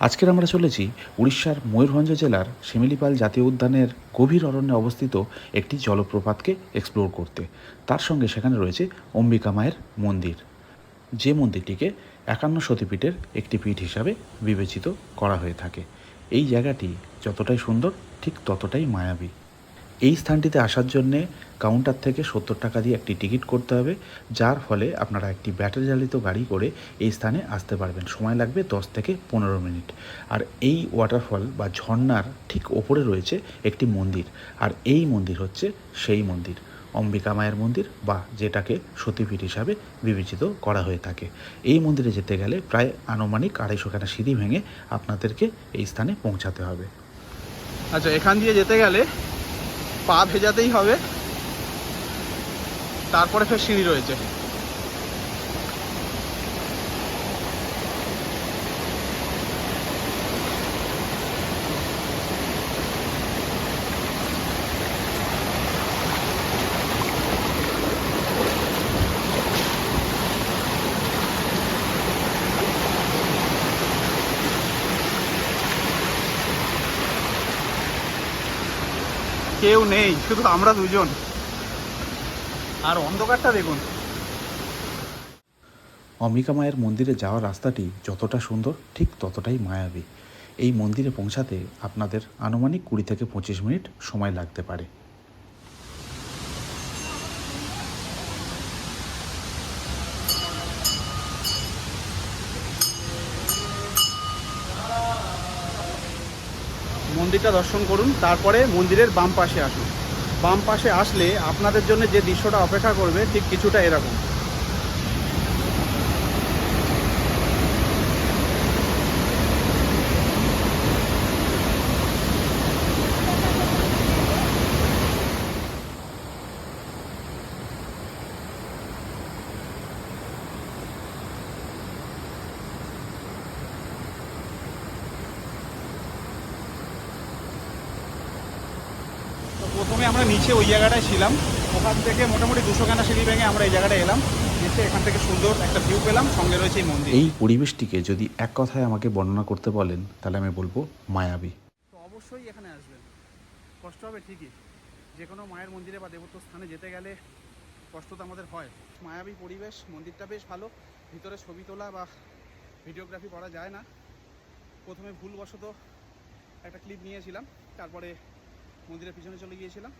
আজকের আমরা চলেছি উড়িষ্যার ময়ূরভঞ্জ জেলার শিমিলিপাল জাতীয় উদ্যানের গভীর অরণ্যে অবস্থিত একটি জলপ্রপাতকে এক্সপ্লোর করতে। তার সঙ্গে সেখানে রয়েছে অম্বিকা মায়ের মন্দির। যে মন্দিরটিকে একান্ন সতীপীঠের একটি পীঠ হিসাবে বিবেচিত করা হয়ে থাকে। এই জায়গাটি যতটাই সুন্দর, ঠিক ততটাই মায়াবী। এই স্থানটিতে আসার জন্যে কাউন্টার থেকে সত্তর টাকা দিয়ে একটি টিকিট করতে হবে, যার ফলে আপনারা একটি ব্যাটারি চালিত গাড়ি করে এই স্থানে আসতে পারবেন। সময় লাগবে দশ থেকে পনেরো মিনিট। আর এই ওয়াটারফল বা ঝর্ণার ঠিক ওপরে রয়েছে একটি মন্দির। আর এই মন্দির হচ্ছে সেই মন্দির। অম্বিকা মায়ের মন্দির বা যেটাকে সতীপীঠ হিসাবে বিবেচিত করা হয়ে থাকে। এই মন্দিরে যেতে গেলে প্রায় আনুমানিক আড়াইশোখানা সিঁড়ি ভেঙে আপনাদেরকে এই স্থানে পৌঁছাতে হবে। আচ্ছা এখান দিয়ে যেতে গেলে পা ভেজাতেই হবে। তারপরে ফের সিঁড়ি রয়েছে। কেউ নেই, শুধু আমরা দুজন। আর অন্ধকারটা দেখুন। অম্বিকা মায়ের মন্দিরে যাওয়ার রাস্তাটি যতটা সুন্দর, ঠিক ততটাই মায়াবী। এই মন্দিরে পৌঁছাতে আপনাদের আনুমানিক কুড়ি থেকে পঁচিশ মিনিট সময় লাগতে পারে। মন্দিরটা দর্শন করুন, তারপরে মন্দিরের বাম পাশে আসুন। বাম পাশে আসলে আপনাদের জন্য যে দৃশ্যটা অপেক্ষা করবে, ঠিক কিছুটা এরকম। প্রথমে আমরা নিচে ওই জায়গাটায় ছিলাম। ওখান থেকে মোটামুটি দুশো খানা সিঁড়ি ভেঙে আমরা এই জায়গাটায় এলাম। এসে এখান থেকে সুন্দর একটা ভিউ পেলাম। সঙ্গে রয়েছে এই মন্দির। এই পরিবেশটিকে যদি এক কথায় আমাকে বর্ণনা করতে বলেন তাহলে আমি বলব মায়াবী। তো অবশ্যই এখানে আসবেন। কষ্ট হবে ঠিকই। যে কোনো মায়ের মন্দিরে বা দেবত্ব স্থানে যেতে গেলে কষ্ট তো আমাদের হয়। মায়াবী পরিবেশ মন্দিরটা বেশ ভালো। ভিতরে ছবি তোলা বা ভিডিওগ্রাফি করা যায় না। প্রথমে ভুলবশত একটা ক্লিপ নিয়েছিলাম। তারপরে মন্দিরের পিছনে চলে গিয়েছিলাম।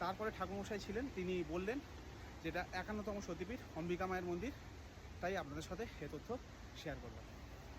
তারপরে ঠাকুরমশাই ছিলেন, তিনি বললেন যেটা একান্নতম সতীপীঠ অম্বিকা মায়ের মন্দির, তাই আপনাদের সাথে এ তথ্য শেয়ার করলাম